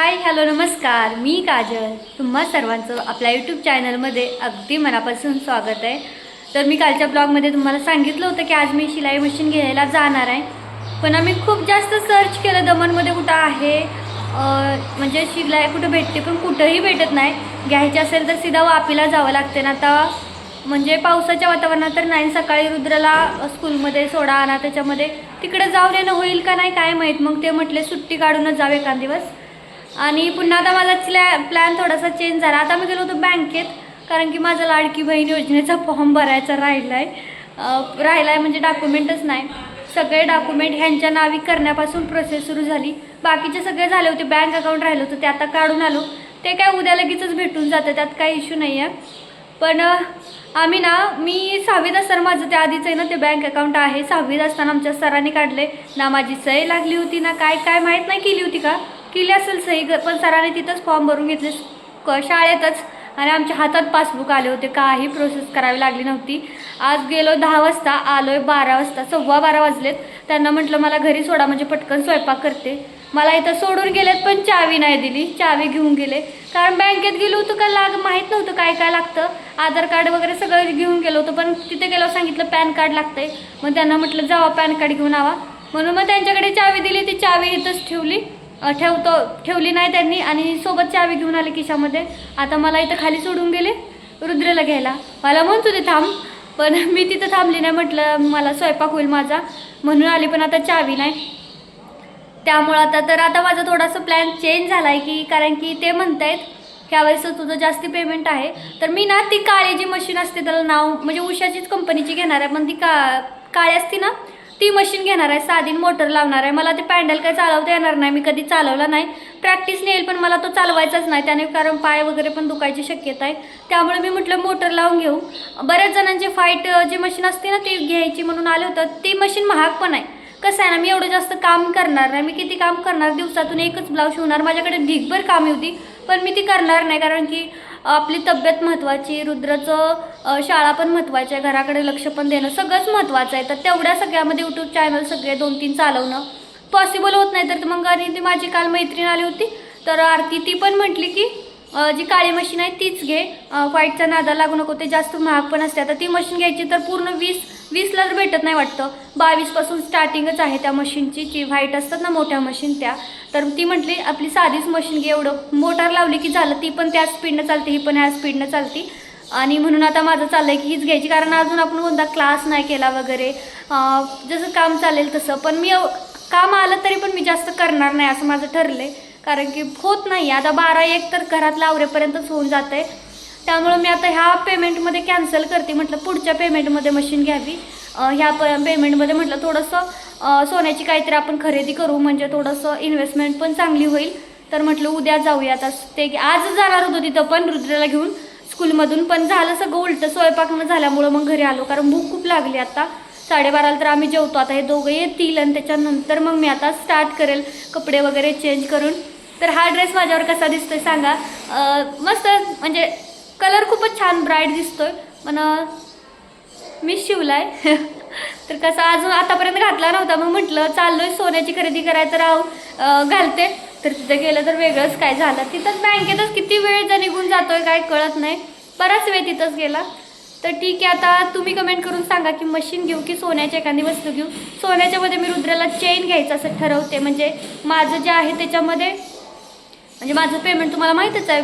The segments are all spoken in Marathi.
हाय हॅलो नमस्कार. मी काजल. तुम्हा सर्वांचं आपल्या यूट्यूब चॅनलमध्ये अगदी मनापासून स्वागत आहे. तर मी कालच्या ब्लॉगमध्ये तुम्हाला सांगितलं होतं की आज मी शिलाई मशीन घ्यायला जाणार आहे. पण आम्ही खूप जास्त सर्च केलं दमनमध्ये कुठं आहे म्हणजे शिलाई कुठं भेटते पण कुठंही भेटत नाही. घ्यायची असेल तर सीधा वापीला जावं लागते. ना आता म्हणजे पावसाच्या वातावरणात तर नाही सकाळी रुद्रला स्कूलमध्ये सोडा आणा त्याच्यामध्ये तिकडे जाऊन येणं होईल का नाही काय माहीत. मग ते म्हटले सुट्टी काढूनच जावे एखाद दिवस. आणि पुन्हा आता माझा प्लॅ प्लॅन थोडासा चेंज झाला. आता मी गेलो होतो बँकेत कारण की माझा लाडकी बहीण योजनेचा फॉर्म भरायचा राहिला आहे राहिला आहे म्हणजे डॉक्युमेंटच नाही. सगळे डॉक्युमेंट ह्यांच्या नावी करण्यापासून प्रोसेस सुरू झाली. बाकीचे सगळे झाले होते बँक अकाउंट राहिलं होतं ते आता काढून आलो. ते काय उद्या लगेचच भेटून जातं त्यात काही इश्यू नाही आहे पण आम्ही ना मी सहावीत असताना माझं त्या आधीचं आहे ना ते बँक अकाउंट आहे. सहावीत असताना आमच्या सरांनी काढले ना माझी सही लागली होती ना काय काय माहीत नाही केली होती का? केली असेल सही ग- पण सरांनी तिथंच फॉर्म भरून घेतले. क शाळेतच. आणि आमच्या हातात पासबुक आले होते. काही प्रोसेस करावी लागली नव्हती. आज गेलो दहा वाजता आलो आहे बारा वाजता सव्वा बारा वाजलेत. त्यांना म्हटलं मला घरी सोडा म्हणजे पटकन स्वयंपाक करते. मला इथं सोडून गेलेत पण चावी नाही दिली. चावी घेऊन गेले. कारण बँकेत गेलो होतो का लाग माहीत नव्हतं काय काय लागतं. आधार कार्ड वगैरे सगळं घेऊन गेलो होतो पण तिथे गेल्यावर सांगितलं पॅन कार्ड लागतंय. मग त्यांना म्हटलं जावा पॅन कार्ड घेऊन आवा. म्हणून मग त्यांच्याकडे चावी दिली. ती चावी इथंच ठेवली. ठेवतो ठेवली नाही त्यांनी आणि सोबत चावी घेऊन आले खिशामध्ये. आता मला इथं खाली सोडून गेले रुद्रेला घ्यायला. मला म्हणतो ते थांब. पण मी तिथं थांबली नाही म्हटलं मला स्वयंपाक होईल माझा. म्हणून आली पण आता चावी नाही. त्यामुळं आता तर आता माझा थोडासा प्लॅन चेंज झाला आहे की कारण की ते म्हणत आहेत ह्यावेळेस तुझं जास्ती पेमेंट आहे. तर मी ना ती काळी जी मशीन असते त्याला नाव म्हणजे उषाचीच कंपनीची घेणार आहे पण ती का काळी असती ना ती मशीन घेणार आहे साधी मोटर लावणार आहे. मला ते पॅन्डल काय चालवता येणार नाही मी कधी चालवला नाही. प्रॅक्टिस नेईल पण मला तो चालवायचाच नाही. त्याने कारण पाय वगैरे पण दुखायची शक्यता आहे. त्यामुळे मी म्हटलं मोटर लावून घेऊ. बऱ्याच जणांची फाईट जी मशीन असते ना ती घ्यायची म्हणून आले होतं. ती मशीन महाग पण आहे. कसं आहे ना मी एवढं जास्त काम करणार नाही. मी किती काम करणार? दिवसातून एकच ब्लाऊज शिवणार. माझ्याकडे ढिगभर काम होती. पण मी ती करणार नाही कारण की आपली तब्येत महत्त्वाची रुद्राचं शाळा पण महत्त्वाची आहे घराकडे लक्ष पण देणं सगळंच महत्त्वाचं आहे. तर तेवढ्या सगळ्यामध्ये यूट्यूब चॅनल सगळे दोन तीन चालवणं पॉसिबल होत नाही. तर मग आणि ती माझी काल मैत्रीण आली होती. तर आरती ती पण म्हटली की जी काळी मशीन आहे तीच घे. व्हाईटचा नादा लागू नको ते जास्त महाग पण असते. आता ती मशीन घ्यायची तर पूर्ण वीस वीसला तर भेटत नाही वाटतं. बावीसपासून स्टार्टिंगच आहे त्या मशीनची जी व्हाईट असतात ना मोठ्या मशीन त्या. तर ती म्हटली आपली साधीच मशीन घे एवढं. मोटार लावली की झालं ती पण त्या स्पीडनं चालते ही पण ह्या स्पीडनं चालती. आणि म्हणून आता माझं चाललं आहे की हीच घ्यायची कारण अजून आपण कोणता क्लास नाही केला वगैरे. जसं काम चालेल तसं. पण मी काम आलं तरी पण मी जास्त करणार नाही असं माझं ठरलं आहे कारण की होत नाही. आता बारा एक तर घरात आवरेपर्यंतच होऊन जातं आहे त्यामुळं मी आता ह्या पेमेंटमध्ये कॅन्सल करते. म्हटलं पुढच्या पेमेंटमध्ये मशीन घ्यावी. ह्या प पेमेंटमध्ये म्हटलं थोडंसं सोन्याची काहीतरी आपण खरेदी करू. म्हणजे थोडंसं इन्व्हेस्टमेंट पण चांगली होईल. तर म्हटलं उद्या जाऊया. आता ते आज जाणार होतो तिथं पण रुद्रेला घेऊन. स्कूलमधून पण झालं सगळं. उलटं स्वयंपाक न झाल्यामुळं मग घरी आलो. कारण भूक खूप लागली आता. साडेबाराला तर आम्ही जेवतो. आता हे दोघं येतील आणि त्याच्यानंतर मग मी आता स्टार्ट करेल कपडे वगैरे चेंज करून. तर हा ड्रेस माझ्यावर कसा दिसतोय सांगा. मस्त. म्हणजे कलर खूपच छान ब्राईट दिसतोय पण मी शिवलाय. तर कसं अजून आतापर्यंत घातला नव्हता मग म्हटलं चाललोय सोन्याची खरेदी करायचं राहू घालते. तर तिथं गेलं तर वेगळंच काय झालं. तिथंच बँकेतच किती वेळ जर निघून जातोय काय कळत नाही. बराच वेळ तिथंच गेला. तर ठीक आहे आता तुम्ही कमेंट करून सांगा की मशीन घेऊ की सोन्याची एखादी वस्तू घेऊ? सोन्याच्यामध्ये मी रुद्राला चेन घ्यायचं असं ठरवते. म्हणजे माझं जे आहे त्याच्यामध्ये म्हणजे माझं पेमेंट तुम्हाला माहीतच आहे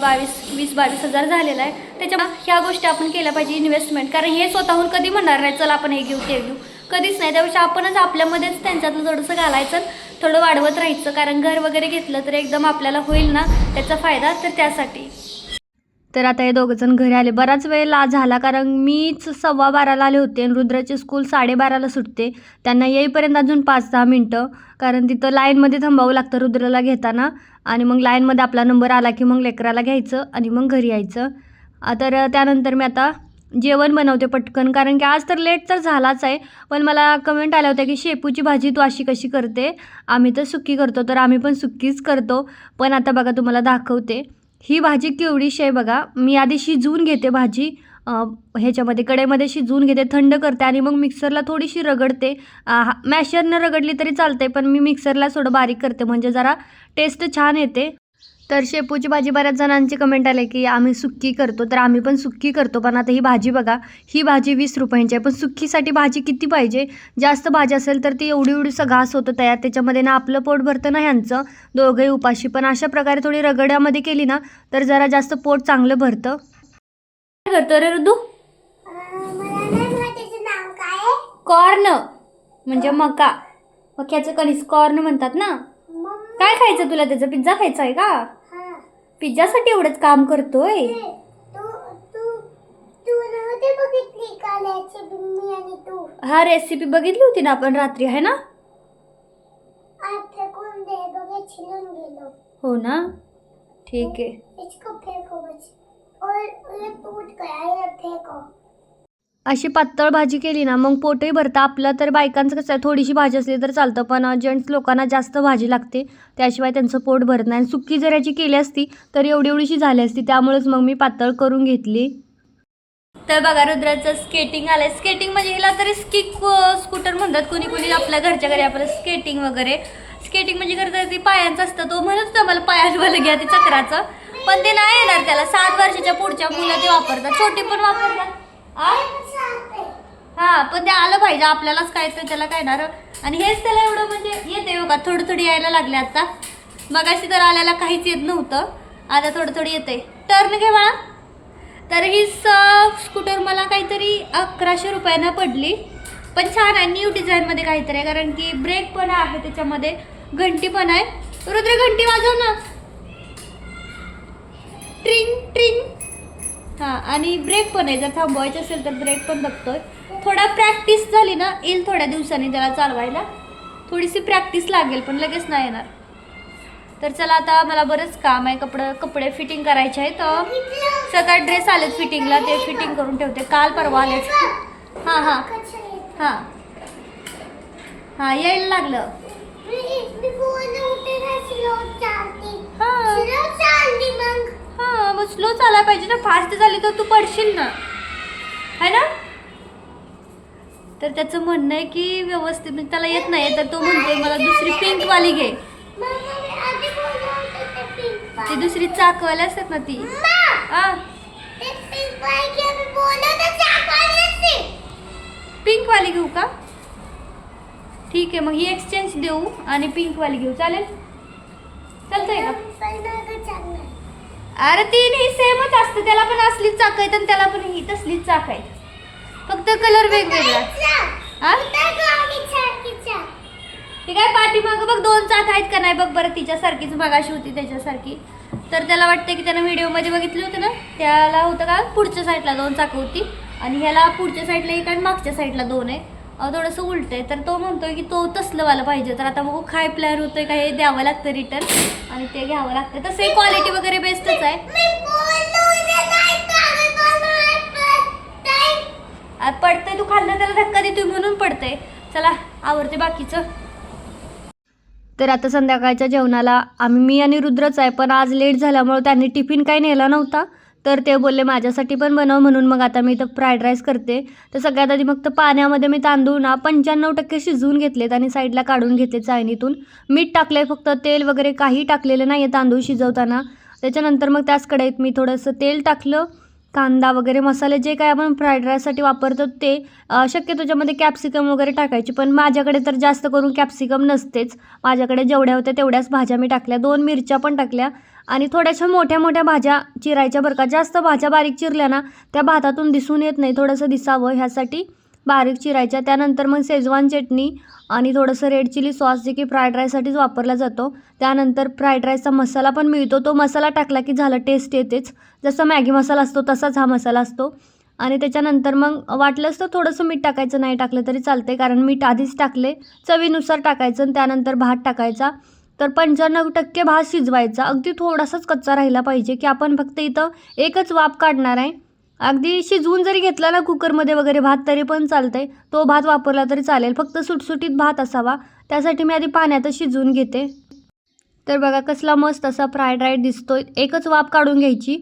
बावीस वीस बावीस हजार झालेलं आहे. त्याच्या ह्या गोष्टी आपण केल्या पाहिजे इन्व्हेस्टमेंट कारण हे स्वतःहून कधी म्हणणार नाही चल आपण हे घेऊ ते घेऊ. कधीच नाही. त्यापेक्षा आपणच आपल्यामध्येच त्यांच्यातलं थोडंसं घालायचं थोडं वाढवत राहायचं. कारण घर वगैरे घेतलं तर एकदम आपल्याला होईल ना त्याचा फायदा तर त्यासाठी. तर आता हे दोघंजण घरी आले. बराच वेळ ला झाला कारण मीच सव्वा बाराला आले होते आणि रुद्राची स्कूल साडेबाराला सुटते. त्यांना येईपर्यंत अजून पाच दहा मिनटं. कारण तिथं लाईनमध्ये थांबावं लागतं रुद्राला घेताना. आणि मग लाईनमध्ये आपला नंबर आला की मग लेकराला घ्यायचं आणि मग घरी यायचं. तर त्यानंतर मी आता जेवण बनवते पटकन. कारण की आज तर लेट तर झालाच आहे. पण मला कमेंट आल्या होत्या की शेपूची भाजी तू अशी कशी करते? आम्ही तर सुक्की करतो. तर आम्ही पण सुक्कीच करतो. पण आता बघा तुम्हाला दाखवते. ही भाजी केवढीशी आहे बघा. मी आधी शिजवून घेते भाजी. ह्याच्यामध्ये कढईमध्ये शिजवून घेते. थंड करते आणि मग मिक्सरला थोडीशी रगडते. मॅशरनं रगडली तरी चालते पण मी मिक्सरला थोडं बारीक करते. म्हणजे जरा टेस्ट छान येते. तर शेपूची भाजी बऱ्याच जणांची कमेंट आले की आम्ही सुक्की करतो. तर आम्ही पण सुक्की करतो पण आता ही भाजी बघा ही भाजी वीस रुपयांची आहे. पण सुक्कीसाठी भाजी किती पाहिजे? जास्त भाजी असेल तर ती एवढी एवढीसं घास होतं तयार. त्याच्यामध्ये ना आपलं पोट भरतं ना ह्यांचं. दोघंही उपाशी. पण अशा प्रकारे थोडी रगड्यामध्ये केली ना तर जरा जास्त पोट चांगलं भरतं. काय करतो रे रुदू? मला नाही माहितीचं नाव काय आहे. कॉर्न. म्हणजे मका. मक्याचं कणीस कॉर्न म्हणतात ना? काय खायचं तुला त्याचा? पिझ्झा खायचा आहे का. पिझ्झासाठी एवढंच काम करतोय? ए, तू तू तू नव्हती बघितली काल याची मी आणि तू? हा रेसिपी बघितली होती ना आपण रात्री आहे ना? हो ना? ठीक आहे. अशी पातळ भाजी केली ना मग पोटही भरतं. आपलं तर बायकांचं कसं आहे थोडीशी भाजी असली तर चालतं पण जेंट्स लोकांना जास्त भाजी लागते. त्याशिवाय त्यांचं पोट भरत नाही. आणि सुक्की जर याची केली असती तर एवढी एवढीशी झाली असती त्यामुळेच मग मी पातळ करून घेतली. तर बघा रुद्राचं स्केटिंग आलंय. स्केटिंग म्हणजे हिला तरी स्किक स्कूटर म्हणतात कोणी कोणी आपल्या घरच्या घरी आपलं स्केटिंग वगैरे. स्केटिंग म्हणजे करता ती पायांचं असतं तो म्हणत होता मला पायांवर घ्या ते चक्राचं. पण ते नाही येणार त्याला. सात वर्षाच्या पुढच्या मुलं ते वापरतात. छोटी पण वापरतात. हा पण ते आलं पाहिजे आपल्यालाच काय तर त्याला काय येणार आणि हेच त्याला एवढं म्हणजे येते बघा थोडं थोडी यायला लागले आता. मगाशी तर आल्याला काहीच येत नव्हतं. आता थोडं थोडी येते. टर्न घे बाळा. तर ही स- स्कूटर मला काहीतरी अकराशे रुपयानं पडली. पण छान आहे न्यू डिझाईनमध्ये काहीतरी आहे. कारण की ब्रेक पण आहे त्याच्यामध्ये. घंटी पण आहे. रुद्र घंटी वाजव ना. ट्रिंग ट्रिंग हां आणि ब्रेक पण आहे. जर थांबवायचं असेल तर ब्रेक पण बघतोय. थोडा प्रॅक्टिस झाली ना येईल थोड्या दिवसांनी त्याला चालवायला. थोडीशी प्रॅक्टिस लागेल पण लगेच नाही येणार. तर चला आता मला बरंच काम आहे. कपडे कपडे फिटिंग करायचे आहेत. सात आठ ड्रेस आलेत फिटिंगला ते फिटिंग करून ठेवते. काल परवा आलेत. हां हां. हां. हां यायला लागलं. हां. हां मग स्लो चालायला पाहिजे ना. फास्ट झाली तर तू पडशील ना. है ना? तर त्याचं म्हणणं आहे की व्यवस्थित म्हणजे त्याला येत नाही तर तो म्हणतोय मला दुसरी पिंकवाली घे. ते दुसरी चाकवाली असतात ना ती. पिंकवाली घेऊ का? ठीक आहे मग ही एक्सचेंज देऊ आणि पिंकवाली घेऊ. चालेल? चालतंय का? अरे तीन ही सेमच असतं त्याला पण असलीच चाक आहेत आणि त्याला पण ही तसलीच चाक आहेत. फक्त कलर वेगवेगळा. हा? ठीक आहे पाठीमागं बघ दोन चाक आहेत का नाही बघ बरं तिच्यासारखीच मगाशी होती त्याच्यासारखी. तर त्याला वाटतं की त्यानं व्हिडिओमध्ये बघितली होती ना त्याला होतं का पुढच्या साईडला दोन चाकं होती आणि ह्याला पुढच्या साईडला एक आणि मागच्या साईडला दोन आहे. थोडंसं उलट आहे. तर तो म्हणतोय की तो तसलं वाला पाहिजे. तर आता बघू काय प्लॅन होतोय का हे द्यावं लागतं रिटर्न आणि ते घ्यावं लागतं. तसंही क्वालिटी वगैरे बेस्टच आहे. आ, पडतंय. तू खाल्लं त्याला धक्का देतोय म्हणून पडतंय. चला आवडते बाकीचं. तर आता संध्याकाळच्या जेवणाला आम्ही मी आणि रुद्रच आहे पण आज लेट झाल्यामुळे त्यांनी टिफिन काही नेला नव्हता. तर ते बोलले माझ्यासाठी पण बनव म्हणून मग आता मी तर फ्राईड राईस करते. तर सगळ्यात आधी मग तर पाण्यामध्ये मी तांदूळ ना पंच्याण्णव टक्के शिजवून घेतलेत आणि साईडला काढून घेतले चाळणीतून. मीठ टाकले फक्त तेल वगैरे काही टाकलेलं नाही आहे तांदूळ शिजवताना. त्याच्यानंतर मग त्याच कढईत मी थोडंसं तेल टाकलं. कांदा वगैरे मसाले जे काय आपण फ्राईड राईससाठी वापरतो ते शक्य शक्यतो त्याच्यामध्ये कॅप्सिकम वगैरे टाकायचे. पण माझ्याकडे तर जास्त करून कॅप्सिकम नसतेच. माझ्याकडे जेवढ्या होत्या तेवढ्याच भाज्या मी टाकल्या. दोन मिरच्या पण टाकल्या. आणि थोड्याशा मोठ्या मोठ्या भाज्या चिरायच्या बरं का. जास्त भाज्या बारीक चिरल्या ना त्या भातातून दिसून येत नाही. थोडंसं दिसावं ह्यासाठी बारीक चिरायच्या. त्यानंतर मग शेजवान चटणी आणि थोडंसं रेड चिली सॉस जे की फ्राईड राईससाठीच वापरला जातो. त्यानंतर फ्राईड राईसचा मसाला पण मिळतो. तो मसाला टाकला की झालं टेस्ट येतेच. जसं मॅगी मसाला असतो तसाच हा मसाला असतो. आणि त्याच्यानंतर मग वाटलंच तर थोडंसं मीठ टाकायचं नाही टाकलं तरी चालते कारण मीठ आधीच टाकले चवीनुसार टाकायचं आणि त्यानंतर भात टाकायचा. तर पंच्याण्णव टक्के भात शिजवायचा. अगदी थोडासाच कच्चा राहिला पाहिजे की आपण फक्त इथं एकच वाफ काढणार आहे. अगदी शिजवून जरी घेतला ना कुकरमध्ये वगैरे भात तरी पण चालतंय. तो भात वापरला तरी चालेल. फक्त सुटसुटीत भात असावा. त्यासाठी मी आधी पाण्यातच शिजवून घेते. तर बघा कसला मस्त असा फ्राईड राईस दिसतोय. एकच वाफ काढून घ्यायची.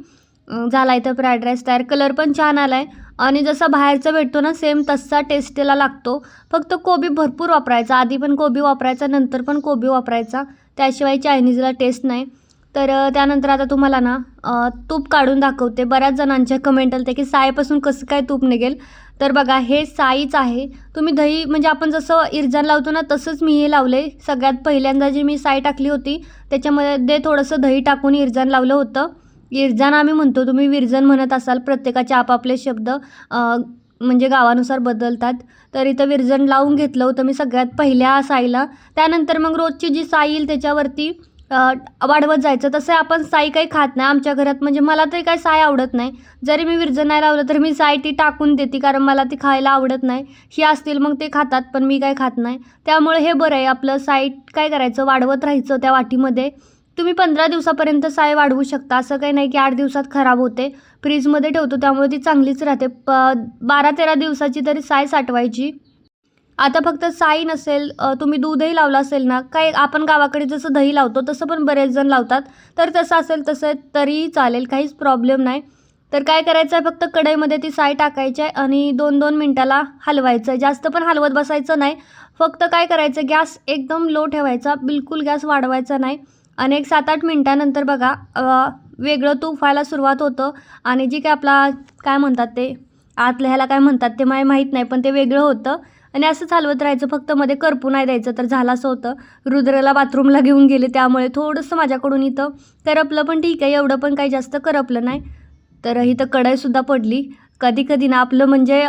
झाला इथं फ्राईड राईस तयार. कलर पण छान आला आहे आणि जसा बाहेरचा भेटतो ना सेम तसा टेस्टीला लागतो. फक्त कोबी भरपूर वापरायचा. आधी पण कोबी वापरायचा नंतर पण कोबी वापरायचा. त्याशिवाय चायनीजला टेस्ट नाही. तर त्यानंतर आता तुम्हाला ना तूप काढून दाखवते. बऱ्याच जणांच्या कमेंट आलं की सायपासून कसं काय तूप निघेल? तर बघा हे साईच आहे. तुम्ही दही म्हणजे आपण जसं इर्जन लावतो ना तसंच मी हे लावले सगळ्यात पहिल्यांदा जी मी साई टाकली होती त्याच्यामध्ये थोडंसं दही टाकून इर्जन लावलं होतं. इरजान आम्ही म्हणतो तुम्ही विरजन म्हणत असाल प्रत्येकाचे आपापले शब्द. म्हणजे गावानुसार बदलतात. तर इथं विरजन लावून घेतलं होतं मी सगळ्यात पहिल्या साईला. त्यानंतर मग रोजची जी साई येईल त्याच्यावरती वाढवत जायचं. तसं आपण साई काही खात नाही आमच्या घरात. म्हणजे मला तरी काही साय आवडत नाही. जरी मी विरजन नाही लावलं तर मी साय ती टाकून देते. कारण मला ती खायला आवडत नाही. ही असतील मग ते खातात पण मी काय खात नाही. त्यामुळे हे बरं आहे. आपलं साईट काय करायचं? वाढवत राहायचं त्या वाटीमध्ये. तुम्ही पंधरा दिवसापर्यंत साय वाढवू शकता. असं काही नाही की आठ दिवसात खराब होते. फ्रीजमध्ये ठेवतो त्यामुळे ती चांगलीच राहते. प बारा तेरा दिवसाची तरी साय साठवायची. आता फक्त साई नसेल तुम्ही दूधही लावलं असेल ना काय आपण गावाकडे जसं दही लावतो तसं पण बरेच जण लावतात. तर तसं असेल तसं तरीही चालेल काहीच प्रॉब्लेम नाही. तर काय करायचं आहे फक्त कढईमध्ये ती साय टाकायची आहे आणि दोन दोन मिनटाला हलवायचं आहे. जास्त पण हलवत बसायचं नाही. फक्त काय करायचं गॅस एकदम लो ठेवायचा. बिलकुल गॅस वाढवायचा नाही. आणि एक सात आठ मिनटानंतर बघा वेगळं तूप व्हायला सुरुवात होतं आणि जी काय आपला काय म्हणतात ते आतल्या ह्याला काय म्हणतात ते मला माहीत नाही पण ते वेगळं होतं. आणि असंच हलवत राहायचं फक्त मध्ये करपू नाही द्यायचं तर झालं असं होतं. रुद्रला बाथरूमला घेऊन गेले त्यामुळे थोडंसं माझ्याकडून इथं करपलं पण ठीक आहे एवढं पण काही जास्त करपलं नाही. तर इथं कढईसुद्धा पडली. कधी कधी ना आपलं म्हणजे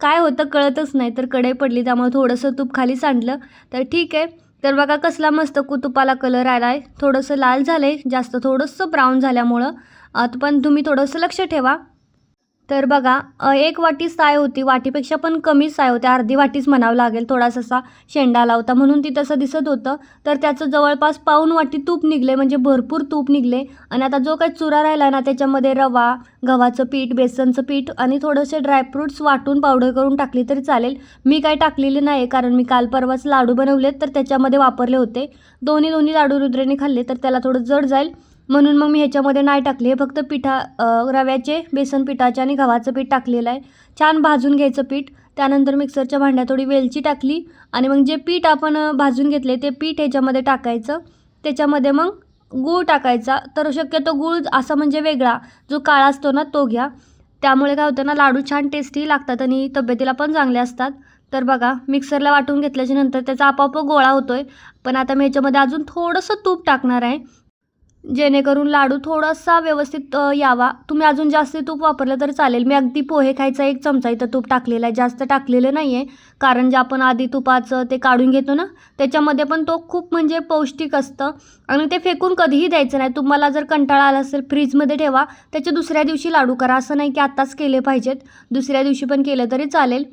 काय होतं कळतच नाही तर कढई पडली त्यामुळे थोडंसं तूप खाली सांडलं. तर ठीक आहे तर बघा कसला मस्त कुतुपाला कलर आला आहे थोडंसं लाल झालं आहे जास्त थोडंसं ब्राऊन झाल्यामुळं. अत पण तुम्ही थोडंसं लक्ष ठेवा. तर बघा एक वाटी साय होती वाटीपेक्षा पण कमी साय होते. अर्धी वाटीच म्हणावं लागेल थोडासा शेंडा आला होता. म्हणून ती तसं दिसत होतं. तर त्याचं जवळपास पाऊन वाटी तूप निघले म्हणजे भरपूर तूप निघले. आणि आता जो काही चुरा राहिला ना त्याच्यामध्ये रवा गव्हाचं पीठ बेसनचं पीठ आणि थोडेसे ड्रायफ्रूट्स वाटून पावडर करून टाकली तरी चालेल. मी काही टाकलेले नाही कारण मी काल परवाच लाडू बनवलेत तर त्याच्यामध्ये वापरले होते. दोन्ही दोन्ही लाडू रुद्रेने खाल्ले तर त्याला थोडं जड जाईल. म्हणून मग मी ह्याच्यामध्ये नाही टाकले. हे फक्त पिठा रव्याचे बेसन पिठाचे आणि गव्हाचं पीठ टाकलेलं आहे. छान भाजून घ्यायचं पीठ. त्यानंतर मिक्सरच्या भांड्यात थोडी वेलची टाकली आणि मग जे पीठ आपण भाजून घेतले ते पीठ ह्याच्यामध्ये टाकायचं. त्याच्यामध्ये मग गूळ टाकायचा. तर शक्यतो गूळ असा म्हणजे वेगळा. जो काळा असतो ना तो घ्या. त्यामुळे काय होतं ना लाडू छान टेस्टी लागतात आणि तब्येतीला पण चांगले असतात. तर बघा मिक्सरला वाटून घेतल्याच्या नंतर त्याचा आपोआप गोळा होतो आहे पण आता मी ह्याच्यामध्ये अजून थोडंसं तूप टाकणार आहे. जेणेकरून लाडू थोडासा व्यवस्थित यावा. तुम्ही अजून जास्त तूप वापरलं तर चालेल. मी अगदी पोहे खायचा एक चमचा इथं तूप टाकलेला आहे. जास्त टाकलेलं नाही आहे कारण जे आपण आधी तुपाचं ते काढून घेतो ना त्याच्यामध्ये पण तो खूप म्हणजे पौष्टिक असतं. आणि ते फेकून कधीही द्यायचं नाही. तुम्हाला जर कंटाळा आला असेल फ्रीजमध्ये ठेवा. त्याच्या दुसऱ्या दिवशी लाडू करा. असं नाही की आत्ताच केले पाहिजेत. दुसऱ्या दिवशी पण केलं तरी चालेल.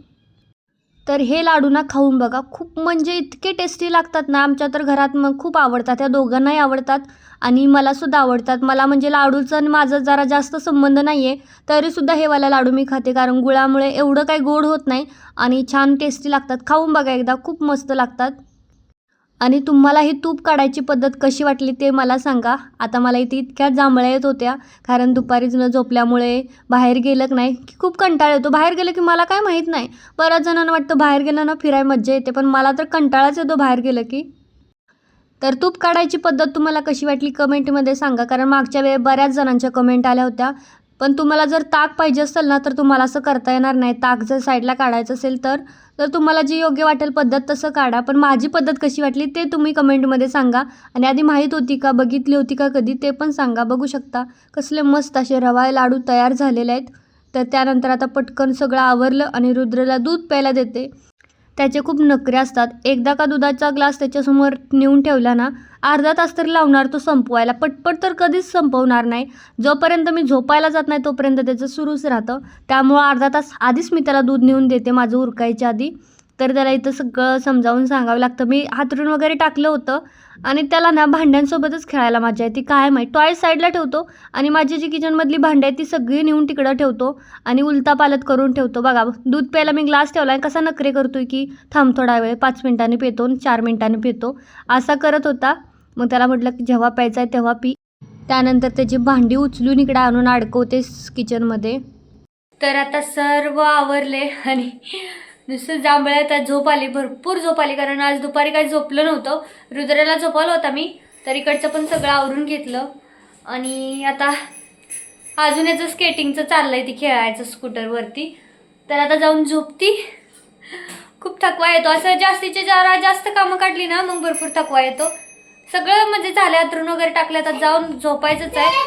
तर हे लाडू ना खाऊन बघा खूप म्हणजे इतके टेस्टी लागतात ना आमच्या तर घरात मग खूप आवडतात ह्या दोघांनाही आवडतात आणि मलासुद्धा आवडतात. मला म्हणजे लाडूचं आणि माझं जरा जास्त संबंध नाही आहे तरीसुद्धा हे वाला लाडू मी खाते कारण गुळामुळे एवढं काही गोड होत नाही आणि छान टेस्टी लागतात. खाऊन बघा एकदा खूप मस्त लागतात. आणि तुम्हाला ही तूप काढायची पद्धत कशी वाटली ते मला सांगा. आता मला इथे इतक्या जांभळ्या येत होत्या कारण दुपारीच न झोपल्यामुळे बाहेर गेलं नाही. की खूप कंटाळा येतो. बाहेर गेलं की मला काय माहीत नाही. बऱ्याच जणांना वाटतं बाहेर गेलं ना फिराय मज्जा येते पण मला तर कंटाळाच येतो बाहेर गेलं की. तर तूप काढायची पद्धत तुम्हाला कशी वाटली कमेंटमध्ये सांगा कारण मागच्या वेळेस बऱ्याच जणांच्या कमेंट आल्या होत्या. पण तुम्हाला जर ताक पाहिजे असेल ना तर तुम्हाला असं करता येणार नाही. ताक जर साईडला काढायचं असेल तर तर तुम्हाला जी योग्य वाटेल पद्धत तसं काढा. पण माझी पद्धत कशी वाटली ते तुम्ही कमेंटमध्ये सांगा. आणि आधी माहीत होती का बघितली होती का कधी ते पण सांगा. बघू शकता कसले मस्त असे रवा लाडू तयार झालेले आहेत. तर त्यानंतर आता पटकन सगळं आवरलं आणि रुद्रला दूध प्यायला देते. त्याचे खूप नखरे असतात. एकदा का दुधाचा ग्लास त्याच्यासमोर नेऊन ठेवला ना अर्धा तास तरी लावणार तो संपवायला. पटपट तर कधीच संपवणार नाही. जोपर्यंत मी झोपायला जात नाही तोपर्यंत त्याचं सुरूच राहतं. त्यामुळं अर्धा तास आधीच मी त्याला दूध नेऊन देते माझं उरकायच्या आधी. तर त्याला इथं सगळं समजावून सांगावं लागतं. मी हातरून वगैरे टाकलं होतं आणि त्याला ना भांड्यांसोबतच खेळायला मजा येते. काय माहीत? टॉयस साईडला ठेवतो आणि माझी जी किचनमधली भांडी आहेत ती सगळी नेऊन तिकडं ठेवतो आणि उलता पालत करून ठेवतो. बघा दूध प्यायला मी ग्लास ठेवला आहे कसा नखरे करतोय की थांब थोडा वेळ पाच मिनिटांनी पितो चार मिनिटांनी पितो. असा करत होता. मग त्याला म्हटलं की जेव्हा प्यायचा आहे तेव्हा पी. त्यानंतर त्याची भांडी उचलून इकडे आणून अडकवते किचनमध्ये तर आता सर्व आवरले आणि नुसतं जांभळ्यात आज झोप आली भरपूर झोप आली कारण आज दुपारी काही झोपलं नव्हतं. रुद्राला झोपवलं होता मी तर इकडचं पण सगळं आवरून घेतलं. आणि आता अजून याचं स्केटिंगचं चाललंय ती खेळायचं स्कूटरवरती. तर आता जाऊन झोपती. खूप थकवा येतो. असं जास्तीचे जरा जास्त कामं काढली ना मग भरपूर थकवा येतो. सगळं म्हणजे झालं अथरून वगैरे टाकलं तर जाऊन झोपायचंच आहे.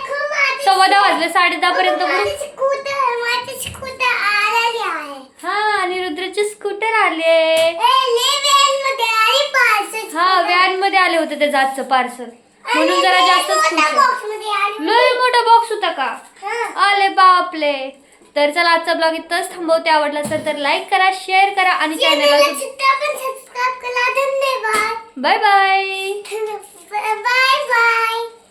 सव्वा दहा वाजले साडे दहा पर्यंत माझी स्कूटर माझी स्कूटर आलेली आहे हा आणि रुद्राचे स्कूटर आले. हा व्हॅनमध्ये आले होते त्याचं आजचं पार्सल म्हणून जरा आणि लय मोठा बॉक्स होता का? हा. आले बापले. तर चला आजचा ब्लॉग इथंच थांबवते. आवडला असेल तर लाईक करा शेअर करा आणि चॅनलला धन्यवाद. Bye bye bye bye